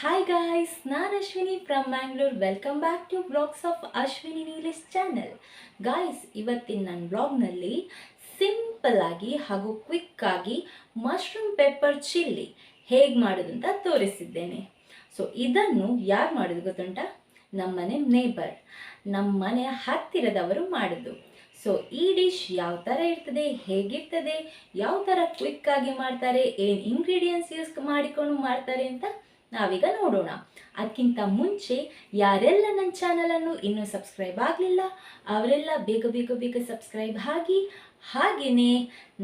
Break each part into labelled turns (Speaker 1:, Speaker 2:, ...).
Speaker 1: Hi guys ನಾನು Ashwini from Mangalore welcome back to blogs of Ashwini Nilesh channel guys ಇವತ್ತಿನ ನನ್ನ ಬ್ಲಾಗ್ನಲ್ಲಿ simple ಆಗಿ ಹಾಗೂ ಕ್ವಿಕ್ಕಾಗಿ ಮಶ್ರೂಮ್ ಪೆಪ್ಪರ್ ಚಿಲ್ಲಿ ಹೇಗೆ ಮಾಡೋದು ಅಂತ ತೋರಿಸಿದ್ದೇನೆ. ಸೊ ಇದನ್ನು ಯಾರು ಮಾಡೋದು ಗೊತ್ತುಂಟ? ನಮ್ಮನೆ ನೇಬರ್ ನಮ್ಮ ಮನೆ ಹತ್ತಿರದವರು ಮಾಡೋದು. ಸೊ ಈ ಡಿಶ್ ಯಾವ ಥರ ಇರ್ತದೆ, ಹೇಗಿರ್ತದೆ, ಯಾವ ಥರ ಕ್ವಿಕ್ಕಾಗಿ ಮಾಡ್ತಾರೆ, ಏನು ಇಂಗ್ರೀಡಿಯೆಂಟ್ಸ್ ಯೂಸ್ ಮಾಡಿಕೊಂಡು ಮಾಡ್ತಾರೆ ಅಂತ ನಾವೀಗ ನೋಡೋಣ. ಅದಕ್ಕಿಂತ ಮುಂಚೆ ಯಾರೆಲ್ಲ ನನ್ನ ಚಾನಲನ್ನು ಇನ್ನೂ ಸಬ್ಸ್ಕ್ರೈಬ್ ಆಗಲಿಲ್ಲ, ಅವರೆಲ್ಲ ಬೇಗ ಬೇಗ ಬೇಗ ಸಬ್ಸ್ಕ್ರೈಬ್ ಆಗಿ ಹಾಗೆಯೇ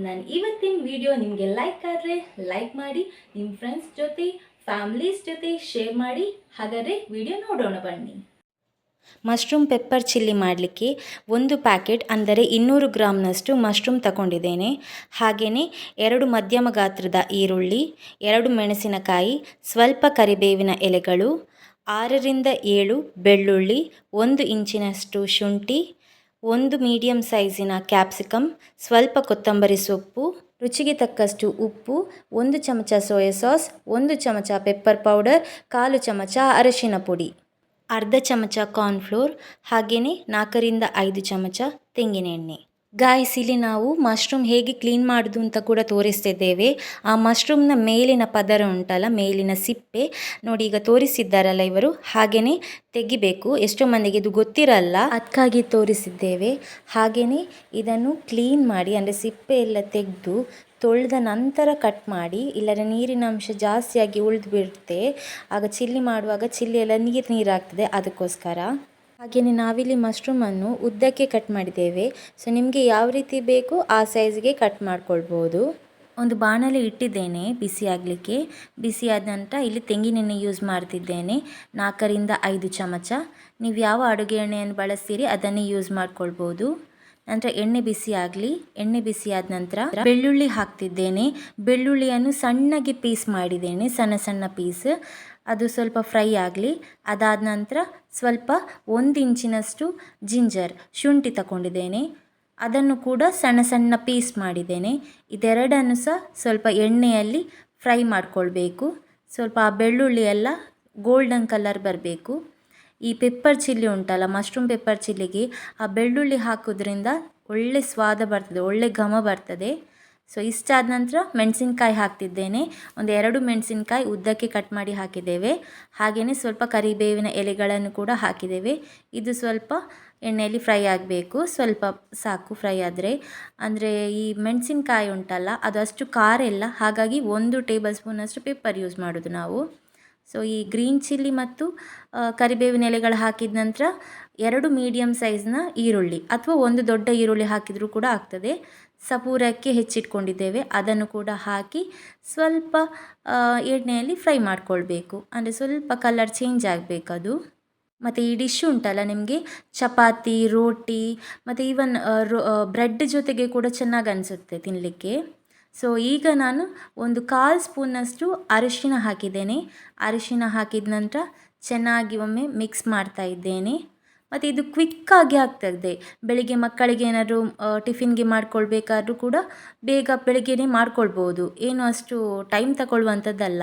Speaker 1: ನನ್ನ ಇವತ್ತಿನ ವಿಡಿಯೋ ನಿಮಗೆ ಲೈಕ್ ಆದರೆ ಲೈಕ್ ಮಾಡಿ ನಿಮ್ಮ ಫ್ರೆಂಡ್ಸ್ ಜೊತೆ ಫ್ಯಾಮಿಲೀಸ್ ಜೊತೆ ಶೇರ್ ಮಾಡಿ, ಹಾಗಾದರೆ ವಿಡಿಯೋ ನೋಡೋಣ ಬನ್ನಿ.
Speaker 2: ಮಶ್ರೂಮ್ ಪೆಪ್ಪರ್ ಚಿಲ್ಲಿ ಮಾಡಲಿಕ್ಕೆ ಒಂದು ಪ್ಯಾಕೆಟ್, ಅಂದರೆ ಇನ್ನೂರು ಗ್ರಾಮ್ನಷ್ಟು ಮಶ್ರೂಮ್ ತಗೊಂಡಿದ್ದೇನೆ. ಹಾಗೆಯೇ ಎರಡು ಮಧ್ಯಮ ಗಾತ್ರದ ಈರುಳ್ಳಿ, ಎರಡು ಮೆಣಸಿನಕಾಯಿ, ಸ್ವಲ್ಪ ಕರಿಬೇವಿನ ಎಲೆಗಳು, ಆರರಿಂದ ಏಳು ಬೆಳ್ಳುಳ್ಳಿ, ಒಂದು ಇಂಚಿನಷ್ಟು ಶುಂಠಿ, ಒಂದು ಮೀಡಿಯಂ ಸೈಜಿನ ಕ್ಯಾಪ್ಸಿಕಮ್ ಸ್ವಲ್ಪ ಕೊತ್ತಂಬರಿ ಸೊಪ್ಪು, ರುಚಿಗೆ ತಕ್ಕಷ್ಟು ಉಪ್ಪು, ಒಂದು ಚಮಚ ಸೋಯಾ ಸಾಸ್, ಒಂದು ಚಮಚ ಪೆಪ್ಪರ್ ಪೌಡರ್, ಕಾಲು ಚಮಚ ಅರಶಿನ ಪುಡಿ. ಅರ್ಧ ಚಮಚ ಕಾರ್ನ್ಫ್ಲೋರ್ ಹಾಗೆಯೇ ನಾಲ್ಕರಿಂದ ಐದು ಚಮಚ ತೆಂಗಿನ ಎಣ್ಣೆ. ಗಾಯ್ಸ್ ಇಲ್ಲಿ ನಾವು ಮಶ್ರೂಮ್ ಹೇಗೆ ಕ್ಲೀನ್ ಮಾಡೋದು ಅಂತ ಕೂಡ ತೋರಿಸ್ತಿದ್ದೇವೆ. ಆ ಮಶ್ರೂಮ್ನ ಮೇಲಿನ ಪದರ ಉಂಟಲ್ಲ, ಮೇಲಿನ ಸಿಪ್ಪೆ. ನೋಡಿ, ಈಗ ತೋರಿಸಿದ್ದಾರಲ್ಲ ಇವರು. ಹಾಗೆಯೇ ತೆಗಿಬೇಕು. ಎಷ್ಟೋ ಮಂದಿಗೆ ಇದು ಗೊತ್ತಿರಲ್ಲ. ಅದಕ್ಕಾಗಿ ತೋರಿಸಿದ್ದೇವೆ. ಹಾಗೆಯೇ ಇದನ್ನು ಕ್ಲೀನ್ ಮಾಡಿ, ಅಂದರೆ ಸಿಪ್ಪೆ ಎಲ್ಲ ತೆಗೆದು ತೊಳೆದ ನಂತರ ಕಟ್ ಮಾಡಿ, ಇಲ್ಲದ್ರೆ ನೀರಿನ ಅಂಶ ಜಾಸ್ತಿಯಾಗಿ ಉಳಿದು ಬಿಡುತ್ತೆ ಆಗ ಚಿಲ್ಲಿ ಮಾಡುವಾಗ ಚಿಲ್ಲಿ ಎಲ್ಲ ನೀರು ನೀರಾಗ್ತದೆ ಅದಕ್ಕೋಸ್ಕರ. ಹಾಗೆಯೇ ನಾವಿಲ್ಲಿ ಮಶ್ರೂಮನ್ನು ಉದ್ದಕ್ಕೆ ಕಟ್ ಮಾಡಿದ್ದೇವೆ. ಸೊ ನಿಮಗೆ ಯಾವ ರೀತಿ ಬೇಕು ಆ ಸೈಜ್ಗೆ ಕಟ್ ಮಾಡ್ಕೊಳ್ಬೋದು. ಒಂದು ಬಾಣಲೆ ಇಟ್ಟಿದ್ದೇನೆ ಬಿಸಿ ಆಗಲಿಕ್ಕೆ. ಬಿಸಿ ಆದ ನಂತರ ಇಲ್ಲಿ ತೆಂಗಿನೆಣ್ಣೆ ಯೂಸ್ ಮಾಡ್ತಿದ್ದೇನೆ. ನಾಲ್ಕರಿಂದ ಐದು ಚಮಚ. ನೀವು ಯಾವ ಅಡುಗೆ ಎಣ್ಣೆಯನ್ನು ಬಳಸ್ತೀರಿ ಅದನ್ನೇ ಯೂಸ್ ಮಾಡ್ಕೊಳ್ಬೋದು. ನಂತರ ಎಣ್ಣೆ ಬಿಸಿ ಆಗಲಿ, ಎಣ್ಣೆ ಬಿಸಿ ಆದ ನಂತರ ಬೆಳ್ಳುಳ್ಳಿ ಹಾಕ್ತಿದ್ದೇನೆ. ಬೆಳ್ಳುಳ್ಳಿಯನ್ನು ಸಣ್ಣಗೆ ಪೀಸ್ ಮಾಡಿದ್ದೇನೆ, ಸಣ್ಣ ಸಣ್ಣ ಪೀಸ್. ಅದು ಸ್ವಲ್ಪ ಫ್ರೈ ಆಗಲಿ, ಅದಾದ ನಂತರ ಸ್ವಲ್ಪ ಒಂದು ಇಂಚಿನಷ್ಟು ಜಿಂಜರ್ ಶುಂಠಿ ತಗೊಂಡಿದ್ದೇನೆ ಅದನ್ನು ಕೂಡ ಸಣ್ಣ ಸಣ್ಣ ಪೀಸ್ ಮಾಡಿದ್ದೇನೆ. ಇದೆರಡನ್ನು ಸಹ ಸ್ವಲ್ಪ ಎಣ್ಣೆಯಲ್ಲಿ ಫ್ರೈ ಮಾಡಿಕೊಳ್ಬೇಕು. ಸ್ವಲ್ಪ ಆ ಬೆಳ್ಳುಳ್ಳಿ ಎಲ್ಲ ಗೋಲ್ಡನ್ ಕಲರ್ ಬರಬೇಕು. ಈ ಪೆಪ್ಪರ್ ಚಿಲ್ಲಿ ಉಂಟಲ್ಲ, ಮಶ್ರೂಮ್ ಪೆಪ್ಪರ್ ಚಿಲ್ಲಿಗೆ, ಆ ಬೆಳ್ಳುಳ್ಳಿ ಹಾಕೋದ್ರಿಂದ ಒಳ್ಳೆ ಸ್ವಾದ ಬರ್ತದೆ, ಒಳ್ಳೆ ಘಮ ಬರ್ತದೆ. ಸೊ ಇಷ್ಟಾದ ನಂತರ ಮೆಣಸಿನ್ಕಾಯಿ ಹಾಕ್ತಿದ್ದೇನೆ. ಒಂದು ಎರಡು ಮೆಣಸಿನ್ಕಾಯಿ ಉದ್ದಕ್ಕೆ ಕಟ್ ಮಾಡಿ ಹಾಕಿದ್ದೇವೆ. ಹಾಗೆಯೇ ಸ್ವಲ್ಪ ಕರಿಬೇವಿನ ಎಲೆಗಳನ್ನು ಕೂಡ ಹಾಕಿದ್ದೇವೆ. ಇದು ಸ್ವಲ್ಪ ಎಣ್ಣೆಯಲ್ಲಿ ಫ್ರೈ ಆಗಬೇಕು. ಸ್ವಲ್ಪ ಸಾಕು ಫ್ರೈ ಆದರೆ. ಅಂದರೆ ಈ ಮೆಣಸಿನ್ಕಾಯಿ ಉಂಟಲ್ಲ, ಅದು ಅಷ್ಟು ಖಾರ ಇಲ್ಲ. ಹಾಗಾಗಿ ಒಂದು ಟೇಬಲ್ ಸ್ಪೂನಷ್ಟು ಪೆಪ್ಪರ್ ಯೂಸ್ ಮಾಡೋದು ನಾವು. ಸೊ ಈ ಗ್ರೀನ್ ಚಿಲ್ಲಿ ಮತ್ತು ಕರಿಬೇವಿನ ಎಲೆಗಳು ಹಾಕಿದ ನಂತರ ಎರಡು ಮೀಡಿಯಮ್ ಸೈಜ್ನ ಈರುಳ್ಳಿ ಅಥವಾ ಒಂದು ದೊಡ್ಡ ಈರುಳ್ಳಿ ಹಾಕಿದರೂ ಕೂಡ ಆಗ್ತದೆ. ಸಪೂರಕ್ಕೆ ಹೆಚ್ಚಿಟ್ಕೊಂಡಿದ್ದೇವೆ. ಅದನ್ನು ಕೂಡ ಹಾಕಿ ಸ್ವಲ್ಪ ಎಣ್ಣೆಯಲ್ಲಿ ಫ್ರೈ ಮಾಡಿಕೊಳ್ಬೇಕು. ಅಂದರೆ ಸ್ವಲ್ಪ ಕಲರ್ ಚೇಂಜ್ ಆಗಬೇಕದು ಮತ್ತು ಈ ಡಿಶ್ ಉಂಟಲ್ಲ ನಿಮಗೆ? ಚಪಾತಿ, ರೋಟಿ, ಮತ್ತು ಈವನ್ ಬ್ರೆಡ್ ಜೊತೆಗೆ ಕೂಡ ಚೆನ್ನಾಗಿ ಅನಿಸುತ್ತೆ ತಿನ್ನಲಿಕ್ಕೆ ಸೊ ಈಗ ನಾನು ಒಂದು ಕಾಲು ಸ್ಪೂನಷ್ಟು ಅರಿಶಿನ ಹಾಕಿದ್ದೇನೆ. ಅರಿಶಿನ ಹಾಕಿದ ನಂತರ ಚೆನ್ನಾಗಿ ಒಮ್ಮೆ ಮಿಕ್ಸ್ ಮಾಡ್ತಾ ಇದ್ದೇನೆ. ಮತ್ತು ಇದು ಕ್ವಿಕ್ಕಾಗಿ ಆಗ್ತದೆ ಬೆಳಿಗ್ಗೆ ಮಕ್ಕಳಿಗೆ ಏನಾದರೂ ಟಿಫಿನ್ಗೆ ಮಾಡ್ಕೊಳ್ಬೇಕಾದ್ರೂ ಕೂಡ ಬೇಗ ಬೆಳಿಗ್ಗೆನೇ ಮಾಡ್ಕೊಳ್ಬೋದು. ಏನು ಅಷ್ಟು ಟೈಮ್ ತಗೊಳ್ಳುವಂಥದ್ದಲ್ಲ.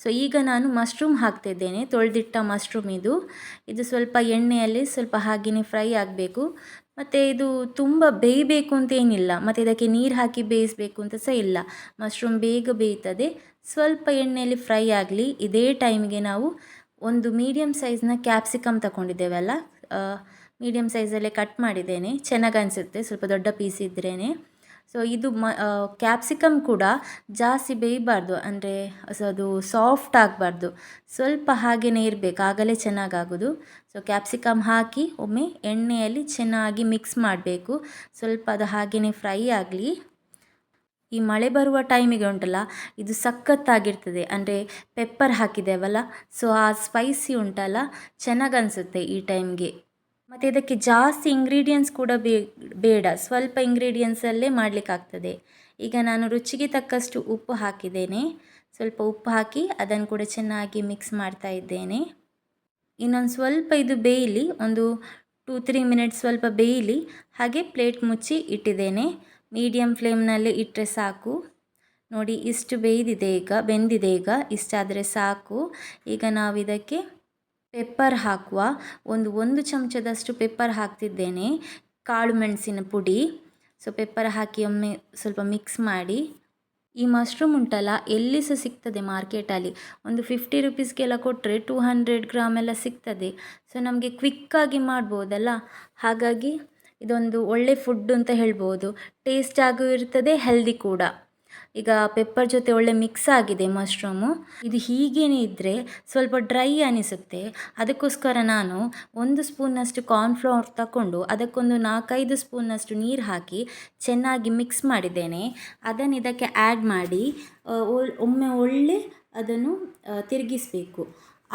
Speaker 2: ಸೊ ಈಗ ನಾನು ಮಶ್ರೂಮ್ ಹಾಕ್ತಿದ್ದೇನೆ ತೊಳೆದಿಟ್ಟ ಮಶ್ರೂಮ್ ಇದು. ಇದು ಸ್ವಲ್ಪ ಎಣ್ಣೆಯಲ್ಲಿ ಸ್ವಲ್ಪ ಹಾಗೆಯೇ ಫ್ರೈ ಆಗಬೇಕು. ಮತ್ತು ಇದು ತುಂಬ ಬೇಯಬೇಕು ಅಂತ ಏನಿಲ್ಲ. ಮತ್ತು ಇದಕ್ಕೆ ನೀರು ಹಾಕಿ ಬೇಯಿಸಬೇಕು ಅಂತ ಸಹ ಇಲ್ಲ. ಮಶ್ರೂಮ್ ಬೇಗ ಬೇಯ್ತದೆ. ಸ್ವಲ್ಪ ಎಣ್ಣೆಯಲ್ಲಿ ಫ್ರೈ ಆಗಲಿ. ಇದೇ ಟೈಮ್ಗೆ ನಾವು ಒಂದು ಮೀಡಿಯಮ್ ಸೈಜ್ನ ಕ್ಯಾಪ್ಸಿಕಮ್ ತಗೊಂಡಿದ್ದೇವಲ್ಲ ಮೀಡಿಯಮ್ ಸೈಜಲ್ಲೇ ಕಟ್ ಮಾಡಿದ್ದೇನೆ. ಚೆನ್ನಾಗಿ ಅನಿಸುತ್ತೆ. ಸ್ವಲ್ಪ ದೊಡ್ಡ ಪೀಸ್ ಇದ್ರೇ ಸೊ ಇದು ಮ ಕ್ಯಾಪ್ಸಿಕಮ್ ಕೂಡ ಜಾಸ್ತಿ ಬೇಯಬಾರ್ದು. ಅಂದರೆ ಅದು ಸಾಫ್ಟ್ ಆಗಬಾರ್ದು. ಸ್ವಲ್ಪ ಹಾಗೆಯೇ ಇರಬೇಕು. ಆಗಲೇ ಚೆನ್ನಾಗಾಗೋದು. ಸೊ ಕ್ಯಾಪ್ಸಿಕಮ್ ಹಾಕಿ ಒಮ್ಮೆ ಎಣ್ಣೆಯಲ್ಲಿ ಚೆನ್ನಾಗಿ ಮಿಕ್ಸ್ ಮಾಡಬೇಕು. ಸ್ವಲ್ಪ ಅದು ಹಾಗೆಯೇ ಫ್ರೈ ಆಗಲಿ. ಈ ಮಳೆ ಬರುವ ಟೈಮಿಗೆ ಉಂಟಲ್ಲ, ಇದು ಸಖತ್ತಾಗಿರ್ತದೆ. ಅಂದರೆ ಪೆಪ್ಪರ್ ಹಾಕಿದ್ದೇವಲ್ಲ ಸೊ ಆ ಸ್ಪೈಸಿ ಉಂಟಲ್ಲ ಚೆನ್ನಾಗಿ ಅನಿಸುತ್ತೆ ಈ ಟೈಮ್ಗೆ ಮತ್ತು ಇದಕ್ಕೆ ಜಾಸ್ತಿ ಇಂಗ್ರೀಡಿಯೆಂಟ್ಸ್ ಕೂಡ ಬೇಡ. ಸ್ವಲ್ಪ ಇಂಗ್ರೀಡಿಯೆಂಟ್ಸಲ್ಲೇ ಮಾಡಲಿಕ್ಕಾಗ್ತದೆ. ಈಗ ನಾನು ರುಚಿಗೆ ತಕ್ಕಷ್ಟು ಉಪ್ಪು ಹಾಕಿದ್ದೇನೆ. ಸ್ವಲ್ಪ ಉಪ್ಪು ಹಾಕಿ ಅದನ್ನು ಕೂಡ ಚೆನ್ನಾಗಿ ಮಿಕ್ಸ್ ಮಾಡ್ತಾ ಇದ್ದೇನೆ. ಇನ್ನೊಂದು ಸ್ವಲ್ಪ ಇದು ಬೇಯಲಿ, ಒಂದು ಟೂ ತ್ರೀ ಮಿನಿಟ್ಸ್ ಸ್ವಲ್ಪ ಬೇಯಲಿ, ಹಾಗೆ ಪ್ಲೇಟ್ ಮುಚ್ಚಿ ಇಟ್ಟಿದ್ದೇನೆ. ಮೀಡಿಯಮ್ ಫ್ಲೇಮ್ನಲ್ಲಿ ಇಟ್ಟರೆ ಸಾಕು. ನೋಡಿ, ಇಷ್ಟು ಬೇಯ್ದಿದೆ ಈಗ, ಬೆಂದಿದೆ ಈಗ. ಇಷ್ಟಾದರೆ ಸಾಕು. ಈಗ ನಾವು ಇದಕ್ಕೆ ಪೆಪ್ಪರ್ ಹಾಕುವ ಒಂದು ಒಂದು ಚಮಚದಷ್ಟು ಪೆಪ್ಪರ್ ಹಾಕ್ತಿದ್ದೇನೆ, ಕಾಳು ಮೆಣಸಿನ ಪುಡಿ. ಸೊ ಪೆಪ್ಪರ್ ಹಾಕಿ ಒಮ್ಮೆ ಸ್ವಲ್ಪ ಮಿಕ್ಸ್ ಮಾಡಿ, ಈ ಮಶ್ರೂಮ್ ಉಂಟಲ್ಲ, ಎಲ್ಲಿ ಸಹ ಸಿಗ್ತದೆ ಮಾರ್ಕೆಟಲ್ಲಿ ಒಂದು ಫಿಫ್ಟಿ ರುಪೀಸ್ಗೆಲ್ಲ ಕೊಟ್ಟರೆ ಟೂ ಹಂಡ್ರೆಡ್ ಗ್ರಾಮ್ ಎಲ್ಲ ಸಿಗ್ತದೆ. ಸೊ ನಮಗೆ ಕ್ವಿಕ್ಕಾಗಿ ಮಾಡ್ಬೋದಲ್ಲ? ಹಾಗಾಗಿ ಇದೊಂದು ಒಳ್ಳೆ ಫುಡ್ ಅಂತ ಹೇಳ್ಬೋದು. ಟೇಸ್ಟ್ ಆಗೂ ಇರ್ತದೆ ಹೆಲ್ದಿ ಕೂಡ. ಈಗ ಪೆಪ್ಪರ್ ಜೊತೆ ಒಳ್ಳೆ ಮಿಕ್ಸ್ ಆಗಿದೆ ಮಶ್ರೂಮು ಇದು ಹೀಗೇನೆ ಇದ್ದರೆ ಸ್ವಲ್ಪ ಡ್ರೈ ಅನಿಸುತ್ತೆ. ಅದಕ್ಕೋಸ್ಕರ ನಾನು ಒಂದು ಸ್ಪೂನಷ್ಟು ಕಾರ್ನ್ಫ್ಲವರ್ ತಗೊಂಡು ಅದಕ್ಕೊಂದು ನಾಲ್ಕೈದು ಸ್ಪೂನಷ್ಟು ನೀರು ಹಾಕಿ ಚೆನ್ನಾಗಿ ಮಿಕ್ಸ್ ಮಾಡಿದ್ದೇನೆ. ಅದನ್ನು ಇದಕ್ಕೆ ಆ್ಯಡ್ ಮಾಡಿ ಒಮ್ಮೆ ಒಳ್ಳೆ ಅದನ್ನು ತಿರುಗಿಸ್ಬೇಕು.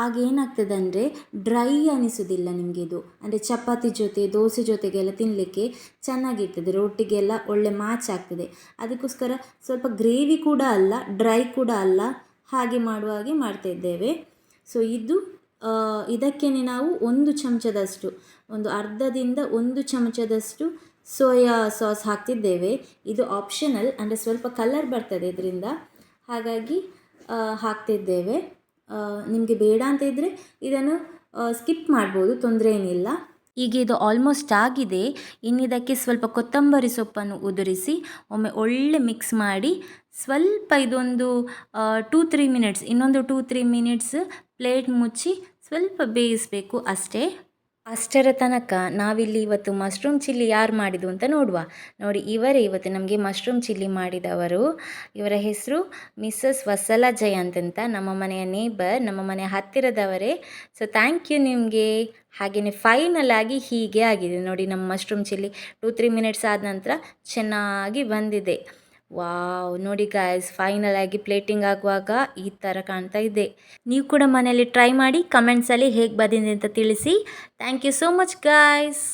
Speaker 2: ಆಗ ಏನಾಗ್ತದೆ ಅಂದರೆ ಡ್ರೈ ಅನಿಸೋದಿಲ್ಲ ನಿಮಗೆ ಇದು ಅಂದರೆ ಚಪಾತಿ ಜೊತೆ, ದೋಸೆ ಜೊತೆಗೆಲ್ಲ ತಿನ್ನಲಿಕ್ಕೆ ಚೆನ್ನಾಗಿರ್ತದೆ, ರೊಟ್ಟಿಗೆಲ್ಲ ಒಳ್ಳೆ ಮ್ಯಾಚ್ ಆಗ್ತದೆ. ಅದಕ್ಕೋಸ್ಕರ ಸ್ವಲ್ಪ ಗ್ರೇವಿ ಕೂಡ ಅಲ್ಲ ಡ್ರೈ ಕೂಡ ಅಲ್ಲ, ಹಾಗೆ ಮಾಡುವ ಹಾಗೆ ಮಾಡ್ತಾ ಇದ್ದೇವೆ. ಸೊ ಇದು ಇದಕ್ಕೆ ನಾವು ಒಂದು ಚಮಚದಷ್ಟು, ಒಂದು ಅರ್ಧದಿಂದ ಒಂದು ಚಮಚದಷ್ಟು ಸೋಯಾ ಸಾಸ್ ಹಾಕ್ತಿದ್ದೇವೆ. ಇದು ಆಪ್ಷನಲ್ ಅಂದರೆ ಸ್ವಲ್ಪ ಕಲರ್ ಬರ್ತದೆ ಇದರಿಂದ. ಹಾಗಾಗಿ ಹಾಕ್ತಿದ್ದೇವೆ. ನಿಮಗೆ ಬೇಡ ಅಂತ ಇದ್ದರೆ ಇದನ್ನು ಸ್ಕಿಪ್ ಮಾಡ್ಬೋದು, ತೊಂದರೆ ಏನಿಲ್ಲ. ಈಗ ಇದು ಆಲ್ಮೋಸ್ಟ್ ಆಗಿದೆ. ಇನ್ನಿದಕ್ಕೆ ಸ್ವಲ್ಪ ಕೊತ್ತಂಬರಿ ಸೊಪ್ಪನ್ನು ಉದುರಿಸಿ, ಒಮ್ಮೆ ಒಳ್ಳೆ ಮಿಕ್ಸ್ ಮಾಡಿ, ಸ್ವಲ್ಪ ಇದೊಂದು ಟೂ ತ್ರೀ ಮಿನಿಟ್ಸ್ ಇನ್ನೊಂದು ಟೂ ತ್ರೀ ಮಿನಿಟ್ಸ್ ಪ್ಲೇಟ್ ಮುಚ್ಚಿ ಸ್ವಲ್ಪ ಬೇಯಿಸಬೇಕು ಅಷ್ಟೇ. ಅಷ್ಟರ ತನಕ ನಾವಿಲ್ಲಿ ಇವತ್ತು ಮಶ್ರೂಮ್ ಚಿಲ್ಲಿ ಯಾರು ಮಾಡಿದ್ದು ಅಂತ ನೋಡುವ. ನೋಡಿ, ಇವರೇ ಇವತ್ತು ನಮಗೆ ಮಶ್ರೂಮ್ ಚಿಲ್ಲಿ ಮಾಡಿದವರು. ಇವರ ಹೆಸರು ಮಿಸ್ಸಸ್ ವಸಲ ಜಯಂತ್ ಅಂತ ನಮ್ಮ ಮನೆಯ ನೇಬರ್ ನಮ್ಮ ಮನೆಯ ಹತ್ತಿರದವರೇ. ಸೊ ಥ್ಯಾಂಕ್ ಯು ನಿಮಗೆ. ಹಾಗೆಯೇ ಫೈನಲ್ ಆಗಿ ಹೀಗೆ ಆಗಿದೆ. ನೋಡಿ, ನಮ್ಮ mushroom chilli two three minutes ಆದ ನಂತರ ಚೆನ್ನಾಗಿ ಬಂದಿದೆ. ವಾವ್. ನೋಡಿ ಗಾಯ್ಸ್ ಫೈನಲ್ ಆಗಿ ಪ್ಲೇಟಿಂಗ್ ಆಗುವಾಗ ಈ ಥರ ಕಾಣ್ತಾ ಇದೆ. ನೀವು ಕೂಡ ಮನೆಯಲ್ಲಿ ಟ್ರೈ ಮಾಡಿ ಕಮೆಂಟ್ಸಲ್ಲಿ ಹೇಗೆ ಬಂದಿದೆ ಅಂತ ತಿಳಿಸಿ. Thank you so much guys